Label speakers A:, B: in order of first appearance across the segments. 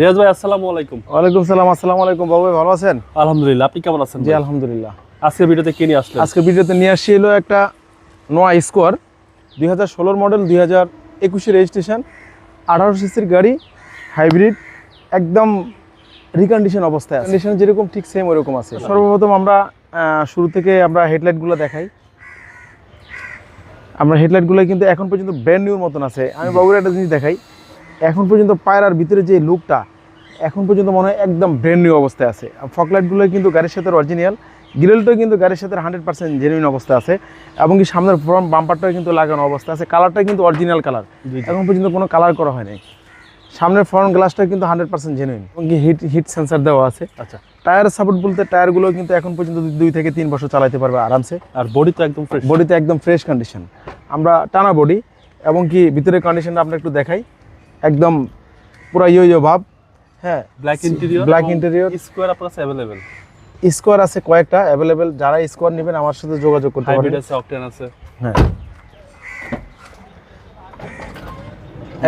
A: রিয়াজ ভাই আসসালামু আলাইকুম।
B: ওয়ালাইকুম সালাম আসসালামু আলাইকুম। বাবু ভালো আছেন?
A: আলহামদুলিল্লাহ আপনি কেমন আছেন
B: জি আলহামদুলিল্লাহ।
A: আজকের ভিডিওতে কে নিয়ে আসলেন?
B: আজকে ভিডিওতে নিয়ে আসছি এলো একটা নোয়া স্কোয়ার দুই হাজার ষোলোর মডেল দুই হাজার একুশে রেজিস্ট্রেশন আঠারো সিসির গাড়ি হাইব্রিড একদম রিকন্ডিশন অবস্থায় আছে। কন্ডিশন যেরকম ঠিক সেম ওরকম আছে। সর্বপ্রথম আমরা শুরু থেকে আমরা হেডলাইটগুলো দেখাই। আমরা হেডলাইটগুলো কিন্তু এখন পর্যন্ত ব্র্যান্ড নিউর মতন আছে। আমি বাবুর একটা জিনিস দেখাই। এখন পর্যন্ত পায়রার ভিতরে যে লুকটা এখন পর্যন্ত মনে হয় একদম ব্র্যান্ড নিউ অবস্থায় আছে। ফকলাইটগুলো কিন্তু গাড়ির সাথে অরিজিনাল গ্রিলটাও কিন্তু গাড়ির সাথে হান্ড্রেড পার্সেন্ট জেনুইন অবস্থা আছে। এবং কি সামনের ফ্রন্ট বাম্পারটাও কিন্তু লাগানো অবস্থা আছে। কালারটা কিন্তু অরিজিনাল কালার। এখন পর্যন্ত কোনো কালার করা হয় নাই। সামনের ফ্রন্ট গ্লাসটা কিন্তু হান্ড্রেড পার্সেন্ট জেনুইন এবং কি হিট হিট সেন্সার দেওয়া আছে।
A: আচ্ছা।
B: টায়ার সাপোর্ট বলতে টায়ারগুলো কিন্তু এখন পর্যন্ত দুই থেকে তিন বছর চালাতে পারবে আরামসে।
A: আর বডি তো একদম ফ্রেশ
B: বডিতে একদম ফ্রেশ কন্ডিশন আমরা টানা বডি এবং কি ভিতরের কন্ডিশনটা আমরা একটু দেখাই। একদম পুরো ইয়ো ইয়ো ভাব। হ্যাঁ
A: black interior
B: Black interior।
A: Square আপনার কাছে
B: স্কোয়ার আছে কয়েকটা অ্যাভেলেবেল যারা স্কোয়ার নেবেন আমার সাথে যোগাযোগ করতে
A: হাইব্রিড
B: পারেন
A: আছে অকটেন আছে।
B: হ্যাঁ।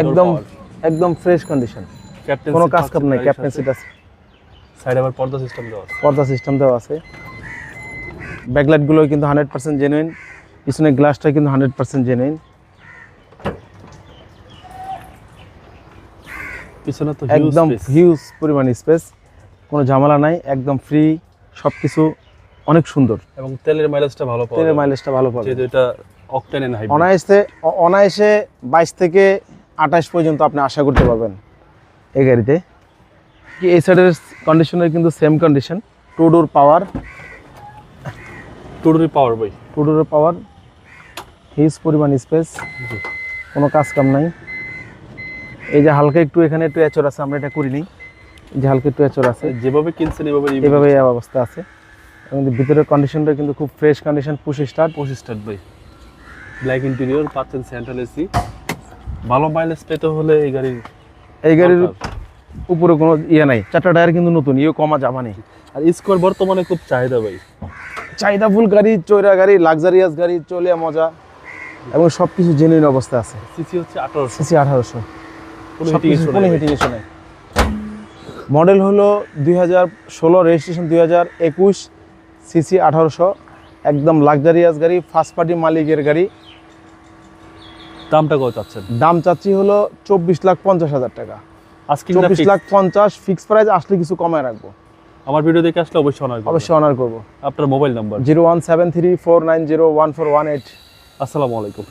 B: একদম একদম ফ্রেশ কন্ডিশন কোনো কাজ কাপ নাই ক্যাপ্টেন সিট আছে।
A: সাইড আবার পর্দা সিস্টেম দেওয়া আছে।
B: পর্দা সিস্টেম দেওয়া আছে। ব্যাকলাইটগুলো কিন্তু হান্ড্রেড পার্সেন্ট জেনুইন পিছনে গ্লাসটা কিন্তু হান্ড্রেড পার্সেন্ট জেনুইন
A: পিছনে তো
B: একদম হিউজ পরিমাণ স্পেস কোনো ঝামেলা নাই একদম ফ্রি সব কিছু অনেক সুন্দর।
A: এবং তেলের মাইলেজটা ভালো
B: তেলের মাইলেজটা ভালো পাবে
A: যেহেতু এটা অকটেন এন্ড হাইব্রিড
B: অনায়াসে অনায়াসে বাইশ থেকে আঠাশ পর্যন্ত আপনি আশা করতে পারবেন এই গাড়িতে। কি এই সাইডের কন্ডিশনের কিন্তু same condition two door power
A: টুডুরি power বই
B: টু ডোরের পাওয়ার হিউজ পরিমাণ স্পেস কোনো কাজ কাম নাই। এই যে হালকা একটু এখানে একটু এচর আছে আমরা এটা করিনি। যে হালকা একটু এচর আছে।
A: যেভাবে কিনছেন এভাবে
B: এভাবে অবস্থা আছে। এবং ভিতরের কন্ডিশনটা কিন্তু খুব ফ্রেশ কন্ডিশন পুশ স্টার্ট
A: পঁচিশ স্টার্ট বই ব্ল্যাক ইন্টেরিয়র পাচ্ছেন সেন্ট্রাল এসি ভালো মাইলেজ পেতে হলে এই গাড়ির
B: এই গাড়ির উপরে কোনো ইয়ে নাই। চারটা টায়ার কিন্তু নতুন ইয়ে কমা যাবা নেই।
A: আর স্কোয়ার বর্তমানে খুব চাহিদা ভাই।
B: চাহিদা ফুল গাড়ি চৈরা গাড়ি লাক্সারিয়াস গাড়ি চলে মজা। এবং সব কিছু জেনুইন অবস্থা আছে।
A: সিসি হচ্ছে আঠারোশো।
B: সিসি আঠারোশো।
A: কোনো।
B: হিটিং ইস্যু নাই। মডেল হলো দুই হাজার ষোলো রেজিস্ট্রেশন দুই হাজার একুশ সিসি আঠারোশো একদম লাক্সারিয়াস গাড়ি ফার্স্ট পার্টি মালিকের গাড়ি।
A: দামটা কত চাচ্ছেন?
B: দাম চাচ্ছি হলো চব্বিশ লাখ পঞ্চাশ হাজার টাকা।
A: আজকে
B: চব্বিশ লাখ পঞ্চাশ ফিক্স প্রাইস আসলে কিছু কমায় রাখব।
A: আমার ভিডিও দেখে আসলে অবশ্যই অনার
B: অবশ্যই অনার করব।
A: আপনার mobile number
B: zero one seven three four nine zero one four one eight.
A: আসসালামু আলাইকুম।